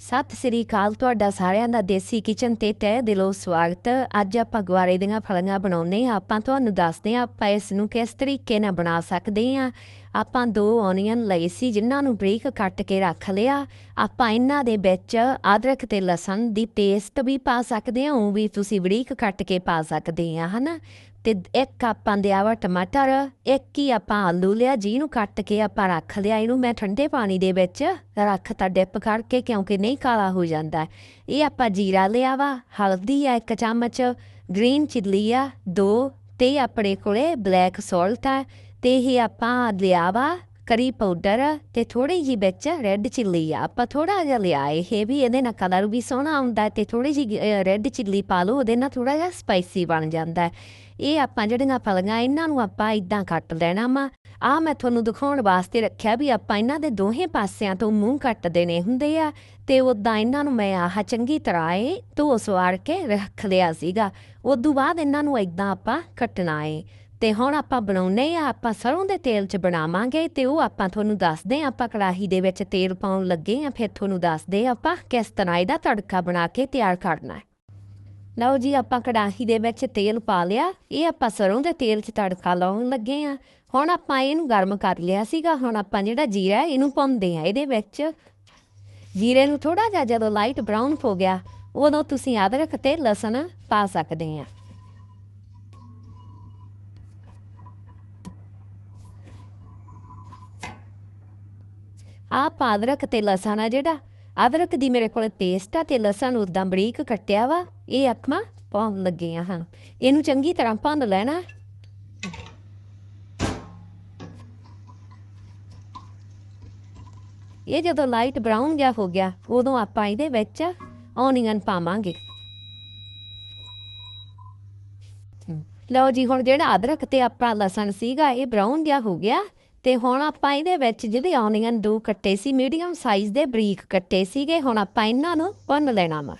ਸਤਿ ਸ੍ਰੀ ਅਕਾਲ, ਤੁਹਾਡਾ ਸਾਰਿਆਂ ਦਾ ਦੇਸੀ ਕਿਚਨ ਤੇ ਤਹਿ ਦਿਲੋਂ ਸਵਾਗਤ। ਅੱਜ ਆਪਾਂ ਗੁਆਰੇ ਦੀਆਂ ਫਲੀਆਂ ਬਣਾਉਨੇ ਆ ਆਪਾਂ ਤੁਹਾਨੂੰ ਦੱਸਦੇ ਆ ਆਪਾਂ ਇਸ ਨੂੰ ਕਿਸ ਤਰੀਕੇ ਨਾਲ ਬਣਾ ਸਕਦੇ ਆ ਆਪਾਂ ਦੋ ਓਨੀਅਨ ਲਏ ਸੀ, ਜਿਨ੍ਹਾਂ ਨੂੰ ਬਰੀਕ ਕੱਟ ਕੇ ਰੱਖ ਲਿਆ। ਆਪਾਂ ਇਹਨਾਂ ਦੇ ਵਿੱਚ ਅਦਰਕ ਤੇ ਲਸਣ ਦੀ ਪੇਸਟ ਵੀ ਪਾ ਸਕਦੇ ਹਾਂ ਉਹ ਵੀ ਤੁਸੀਂ ਬਰੀਕ ਕੱਟ ਕੇ ਪਾ ਸਕਦੇ ਆ ਹਨਾ? ਤੇ ਇੱਕ ਆਪਾਂ ਦੇ ਆਵਾ ਟਮਾਟਰ, ਇੱਕ ਹੀ ਆਪਾਂ ਆਲੂ ਲਿਆ, ਜਿਹਨੂੰ ਕੱਟ ਕੇ ਆਪਾਂ ਰੱਖ ਲਿਆ, ਇਹਨੂੰ ਮੈਂ ਠੰਡੇ ਪਾਣੀ ਦੇ ਵਿੱਚ ਰੱਖਤਾ ਡਿਪ ਕਰਕੇ, ਕਿਉਂਕਿ ਨਹੀਂ ਕਾਲਾ ਹੋ ਜਾਂਦਾ। ਇਹ ਆਪਾਂ ਜੀਰਾ ਲਿਆ ਵਾ, ਹਲਦੀ ਆ ਇੱਕ ਚਮਚ, ਗ੍ਰੀਨ ਚਿੱਲੀ ਆ, ਦੋ, ਤੇ ਆਪਣੇ ਕੋਲੇ ਬਲੈਕ ਸਾਲਟ ਆ ਤੇ ਇਹ ਆਪਾਂ ਲਿਆ ਵਾ ਕਰੀ ਪਾਊਡਰ ਤੇ ਥੋੜੀ ਜੀ ਵਿੱਚ ਰੈੱਡ ਚਿੱਲੀ ਆ। ਆਪਾਂ ਥੋੜਾ ਜਿਹਾ ਲਿਆ ਇਹ ਵੀ ਇਹਦੇ ਨਾਲ ਕਲਰ ਵੀ ਸੋਹਣਾ ਆਉਂਦਾ ਤੇ ਥੋੜੀ ਜੀ ਰੈੱਡ ਚਿੱਲੀ ਪਾ ਲਓ, ਉਹਦੇ ਨਾਲ ਥੋੜਾ ਜਿਹਾ ਸਪਾਈਸੀ ਬਣ ਜਾਂਦਾ। ਇਹ ਆਪਾਂ ਜਿਹੜੀਆਂ ਫਲੀਆਂ, ਇਹਨਾਂ ਨੂੰ ਆਪਾਂ ਇਦਾਂ ਕੱਟ ਲੈਣਾ ਵਾ। ਆ ਮੈਂ ਤੁਹਾਨੂੰ ਦਿਖਾਉਣ ਵਾਸਤੇ ਰੱਖਿਆ ਵੀ ਆਪਾਂ ਇਹਨਾਂ ਦੇ ਦੋਹੇ ਪਾਸਿਆਂ ਤੋਂ ਮੂੰਹ ਕੱਟ ਦੇਣੇ ਹੁੰਦੇ ਆ ਤੇ ਉਦਾਂ ਇਹਨਾਂ ਨੂੰ ਮੈਂ ਆਹ ਚੰਗੀ ਤਰ੍ਹਾਂ ਇਹ ਧੋ ਸਵਾਰ ਕੇ ਰੱਖ ਲਿਆ ਸੀਗਾ। ਉਦੋਂ ਬਾਅਦ ਇਹਨਾਂ ਨੂੰ ਇਦਾਂ ਆਪਾਂ ਕੱਟਣਾ ਏ। ਤੇ ਹੁਣ ਆਪਾਂ ਬਣਾਉਨੇ ਆ, ਆਪਾਂ ਸਰੋਂ ਦੇ ਤੇਲ 'ਚ ਬਣਾਵਾਂਗੇ ਤੇ ਉਹ ਆਪਾਂ ਤੁਹਾਨੂੰ ਦੱਸਦੇ ਆ, ਆਪਾਂ ਕੜਾਹੀ ਦੇ ਵਿੱਚ ਤੇਲ ਪਾਉਣ ਲੱਗੇ ਆ, ਫਿਰ ਤੁਹਾਨੂੰ ਦੱਸਦੇ ਆ ਆਪਾਂ ਕਿਸ ਤਰ੍ਹਾਂ ਇਹਦਾ ਤੜਕਾ ਬਣਾ ਕੇ ਤਿਆਰ ਕਰਨਾ ਹੈ। ਲਓ ਜੀ, ਆਪਾਂ ਕੜਾਹੀ ਦੇ ਵਿੱਚ ਤੇਲ ਪਾ ਲਿਆ, ਇਹ ਆਪਾਂ ਸਰੋਂ ਦੇ ਤੇਲ 'ਚ ਤੜਕਾ ਲਾਉਣ ਲੱਗੇ ਆ। ਹੁਣ ਆਪਾਂ ਇਹਨੂੰ ਗਰਮ ਕਰ ਲਿਆ ਸੀਗਾ, ਹੁਣ ਆਪਾਂ ਜਿਹੜਾ ਜੀਰਾ ਇਹਨੂੰ ਪਾਉਂਦੇ ਆ ਇਹਦੇ ਵਿੱਚ। ਜੀਰੇ ਨੂੰ ਥੋੜਾ ਜਿਹਾ ਜਦੋਂ ਲਾਈਟ ਬ੍ਰਾਊਨ ਹੋ ਗਿਆ, ਉਦੋਂ ਤੁਸੀਂ ਅਦਰਕ ਤੇ ਲਸਣ ਪਾ ਸਕਦੇ ਆ। ਆਪ ਅਦਰਕ ਤੇ ਲਸਣ ਆ ਜਿਹੜਾ। ਅਦਰਕ ਦੀ ਮੇਰੇ ਕੋਲ ਪੇਸਟ ਆ ਤੇ ਲਸਣ ਉਦਾਂ ਬਰੀਕ ਕੱਟਿਆ ਵਾ। ਇਹ ਅੱਖਾਂ ਪਾਉਣ ਲੱਗੇ ਆ ਹਾਂ ਇਹਨੂੰ ਚੰਗੀ ਤਰ੍ਹਾਂ ਭੰਨ ਲੈਣਾ। ਇਹ ਜਦੋਂ ਲਾਈਟ ਬਰਾਊਨ ਜਿਹਾ ਹੋ ਗਿਆ, ਉਦੋਂ ਆਪਾਂ ਇਹਦੇ ਵਿੱਚ ਓਨੀਅਨ ਪਾਵਾਂਗੇ। ਲਓ ਜੀ, ਹੁਣ ਜਿਹੜਾ ਅਦਰਕ ਤੇ ਆਪਾਂ ਲਸਣ ਸੀਗਾ, ਇਹ ਬਰਾਊਨ ਜਿਹਾ ਹੋ ਗਿਆ। ਤੇ ਹੁਣ ਆਪਾਂ ਇਹਦੇ ਵਿੱਚ ਜਿਹੜੇ ਓਨੀਅਨ ਦੋ ਕੱਟੇ ਸੀ, ਮੀਡੀਅਮ ਸਾਈਜ਼ ਦੇ ਬਰੀਕ ਕੱਟੇ ਸੀਗੇ, ਹੁਣ ਆਪਾਂ ਇਹਨਾਂ ਨੂੰ ਭੁੰਨ ਲੈਣਾ ਵਾ।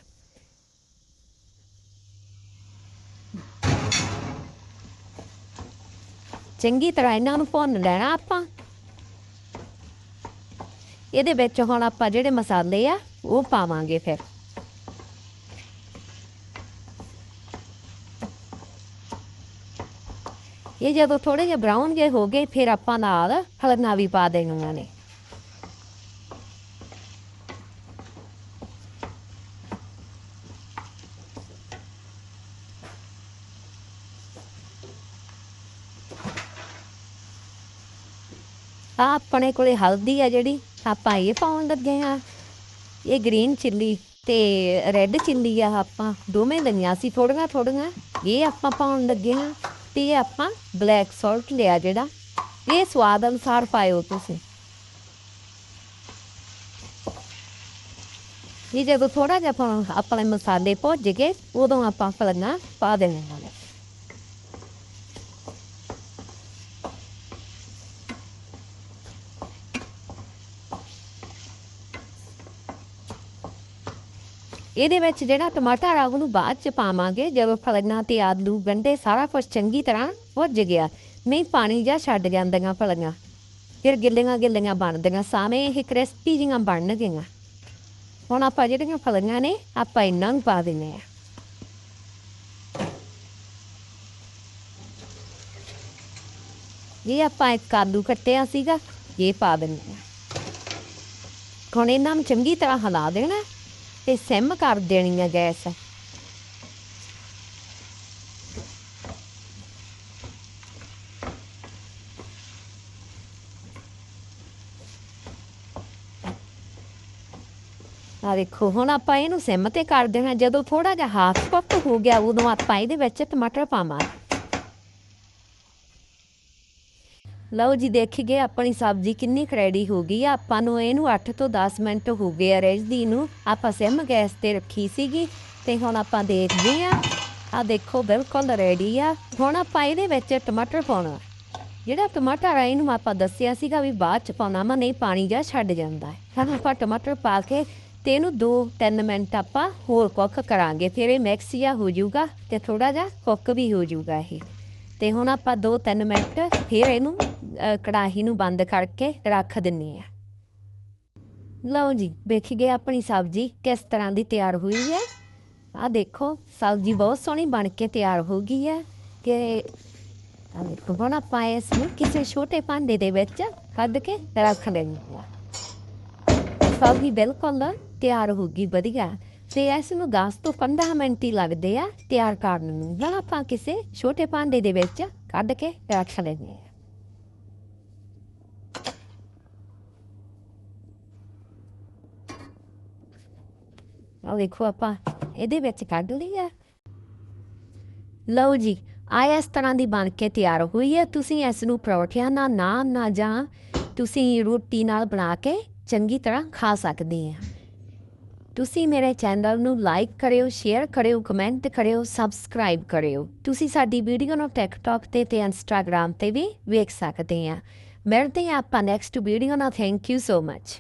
ਚੰਗੀ ਤਰ੍ਹਾਂ ਇਹਨਾਂ ਨੂੰ ਭੁੰਨ ਲੈਣਾ ਆਪਾਂ। ਇਹਦੇ ਵਿੱਚ ਹੁਣ ਆਪਾਂ ਜਿਹੜੇ ਮਸਾਲੇ ਆ, ਉਹ ਪਾਵਾਂਗੇ ਫਿਰ। ਇਹ ਜਦੋਂ ਥੋੜੇ ਜਿਹਾ ਬ੍ਰਾਊਨ ਜੇ ਹੋ ਗਏ, ਫਿਰ ਆਪਾਂ ਨਾਲ ਹਲਨਾ ਵੀ ਪਾ ਦੇਣੀਆਂ ਨੇ। ਆ ਆਪਣੇ ਕੋਲੇ ਹਲਦੀ ਆ ਜਿਹੜੀ, ਆਪਾਂ ਇਹ ਪਾਉਣ ਲੱਗੇ ਆ ਇਹ ਗ੍ਰੀਨ ਚਿੱਲੀ ਤੇ ਰੈੱਡ ਚਿੱਲੀ ਆ ਆਪਾਂ, ਦੋਵੇਂ ਲਈਆਂ ਸੀ ਥੋੜੀਆਂ ਥੋੜੀਆਂ ਇਹ ਆਪਾਂ ਪਾਉਣ ਲੱਗੇ ਆ ਤੇ ਇਹ ਆਪਾਂ ਬਲੈਕ ਸਾਲਟ ਲਿਆ ਜਿਹੜਾ। ਇਹ ਸਵਾਦ ਅਨੁਸਾਰ ਪਾਇਓ ਤੁਸੀਂ। ਇਹ ਜਦੋਂ ਥੋੜਾ ਜਿਹਾ ਆਪਾਂ ਆਪਣੇ ਮਸਾਲੇ ਭੁੱਜ ਗਏ, ਉਦੋਂ ਆਪਾਂ ਫਲਣਾ ਪਾ ਦੇਣੇ ਨੇ ਇਹਦੇ ਵਿੱਚ ਜਿਹੜਾ ਟਮਾਟਰ ਆ ਉਹਨੂੰ ਬਾਅਦ ਚ ਪਾਵਾਂਗੇ, ਜਦੋਂ ਫਲੀਆਂ ਤੇ ਆਲੂ ਗੰਡੇ ਸਾਰਾ ਕੁਝ ਚੰਗੀ ਤਰ੍ਹਾਂ ਭੁੱਜ ਗਿਆ, ਨਹੀਂ ਪਾਣੀ ਜਾਂ ਛੱਡ ਜਾਂਦੀਆਂ ਫਲੀਆਂ। ਫਿਰ ਗਿੱਲੀਆਂ ਗਿੱਲੀਆਂ ਬਣਦੀਆਂ, ਸਾਵੇਂ ਇਹ ਕ੍ਰਿਸਪੀ ਜਿਹੀਆਂ ਗਈਆਂ ਹੁਣ ਆਪਾਂ ਜਿਹੜੀਆਂ ਫਲੀਆਂ ਨੇ, ਆਪਾਂ ਇਹਨਾਂ ਨੂੰ ਪਾ ਦਿੰਨੇ ਆ ਇਹ ਆਪਾਂ ਇੱਕ ਆਲੂ ਕੱਟਿਆ ਸੀਗਾ, ਇਹ ਪਾ ਦਿੰਨੇ ਆ ਹੁਣ ਇਹਨਾਂ ਨੂੰ ਚੰਗੀ ਤਰ੍ਹਾਂ ਹਿਲਾ ਦੇਣਾ। ਤੇ ਸਿਮ ਕਰ ਦੇਣੀ ਆ ਗੈਸ। ਆ ਦੇਖੋ, ਹੁਣ ਆਪਾਂ ਇਹਨੂੰ ਸਿਮ ਤੇ ਕਰ ਦੇਣਾ। ਜਦੋਂ ਥੋੜਾ ਜਿਹਾ ਹਾਫ ਕੁੱਕ ਹੋ ਗਿਆ, ਉਦੋਂ ਆਪਾਂ ਇਹਦੇ ਵਿੱਚ ਟਮਾਟਰ ਪਾਵਾਂਗੇ। ਲਓ ਜੀ, ਦੇਖ ਗਏ ਆਪਣੀ ਸਬਜ਼ੀ ਕਿੰਨੀ ਰੈਡੀ ਹੋ ਗਈ ਆ। ਆਪਾਂ ਨੂੰ ਇਹਨੂੰ 8 ਤੋਂ 10 ਮਿੰਟ ਹੋ ਗਏ ਆ ਰੇਜਦੀ ਨੂੰ। ਆਪਾਂ ਸਿਮ ਗੈਸ ਤੇ ਰੱਖੀ ਸੀਗੀ ਤੇ ਹੁਣ ਆਪਾਂ ਦੇਖਦੇ ਆ ਆ ਦੇਖੋ, ਬਿਲਕੁਲ ਰੈਡੀ ਆ। ਹੁਣ ਆਪਾਂ ਇਹਦੇ ਵਿੱਚ ਟਮਾਟਰ ਪਾਉਣਾ। ਜਿਹੜਾ ਟਮਾਟਰ ਆ, ਇਹਨੂੰ ਆਪਾਂ ਦੱਸਿਆ ਸੀਗਾ ਵੀ ਬਾਅਦ ਚ ਪਾਉਣਾ ਮਾ ਨਹੀਂ ਪਾਣੀ ਜਾਂ ਛੱਡ ਜਾਂਦਾ ਹੈ। ਹੁਣ ਆਪਾਂ ਟਮਾਟਰ ਪਾ ਕੇ ਤੇ ਇਹਨੂੰ 2-3 ਮਿੰਟ ਆਪਾਂ ਹੋਰ ਕੁੱਕ ਕਰਾਂਗੇ। ਫਿਰ ਇਹ ਮਿਕਸ ਜਿਹਾ ਹੋ ਜਾਊਗਾ ਤੇ ਥੋੜਾ ਜਿਹਾ ਕੁੱਕ ਵੀ ਹੋ ਜਾਊਗਾ ਇਹ। ਤੇ ਹੁਣ ਆਪਾਂ 2-3 ਮਿੰਟ ਫਿਰ ਇਹਨੂੰ ਕੜਾਹੀ ਨੂੰ ਬੰਦ ਕਰਕੇ ਰੱਖ ਦਿੰਨੇ ਆ ਲਓ ਜੀ, ਵੇਖ ਗਏ ਆਪਣੀ ਸਬਜ਼ੀ ਕਿਸ ਤਰ੍ਹਾਂ ਦੀ ਤਿਆਰ ਹੋਈ ਹੈ। ਆ ਦੇਖੋ, ਸਬਜ਼ੀ ਬਹੁਤ ਸੋਹਣੀ ਬਣ ਕੇ ਤਿਆਰ ਹੋ ਗਈ ਹੈ ਕਿ ਆ ਦੇਖੋ, ਹੁਣ ਆਪਾਂ ਇਸ ਨੂੰ ਕਿਸੇ ਛੋਟੇ ਭਾਂਡੇ ਦੇ ਵਿੱਚ ਕੱਢ ਕੇ ਰੱਖ ਲੈਂਦੇ ਹਾਂ। ਸਬਜ਼ੀ ਬਿਲਕੁਲ ਤਿਆਰ ਹੋ ਗਈ, ਵਧੀਆ। ਤੇ ਇਸ ਨੂੰ 10 ਤੋਂ 15 ਮਿੰਟ ਹੀ ਲੱਗਦੇ ਆ ਤਿਆਰ ਕਰਨ ਨੂੰ। ਹੁਣ ਆਪਾਂ ਕਿਸੇ ਛੋਟੇ ਭਾਂਡੇ ਦੇ ਵਿੱਚ ਕੱਢ ਕੇ ਰੱਖ ਲੈਂਦੇ ਆਪਾਂ ਇਹਦੇ ਵਿੱਚ ਕੱਢ ਲਿਆ ਲਓ ਜੀ ਆ ਇਸ ਤਰ੍ਹਾਂ ਦੀ ਬਣ ਕੇ ਤਿਆਰ ਹੋਈ ਹੈ ਤੁਸੀਂ ਇਸ ਨੂੰ ਪਰੌਠਿਆਂ ਨਾਲ ਨਾ ਨਾਲ ਜਾਂ ਤੁਸੀਂ ਰੋਟੀ ਨਾਲ ਬਣਾ ਕੇ ਚੰਗੀ ਤਰ੍ਹਾਂ ਖਾ ਸਕਦੇ ਆ। ਤੁਸੀਂ ਮੇਰੇ ਚੈਨਲ ਨੂੰ ਲਾਈਕ ਕਰਿਓ ਸ਼ੇਅਰ ਕਰਿਓ ਕਮੈਂਟ ਕਰਿਓ ਸਬਸਕ੍ਰਾਈਬ ਕਰਿਓ। ਤੁਸੀਂ ਸਾਡੀ ਵੀਡੀਓ ਨੂੰ ਟਿਕਟੌਕ ਤੇ ਤੇ ਇੰਸਟਾਗ੍ਰam ਤੇ ਵੀ ਵੇਖ ਸਕਦੇ ਆ। ਮਿਲਦੇ ਹਾਂ ਆਪਾਂ ਨੈਕਸਟ ਵੀਡੀਓ ਨਾਲ। Thank you so much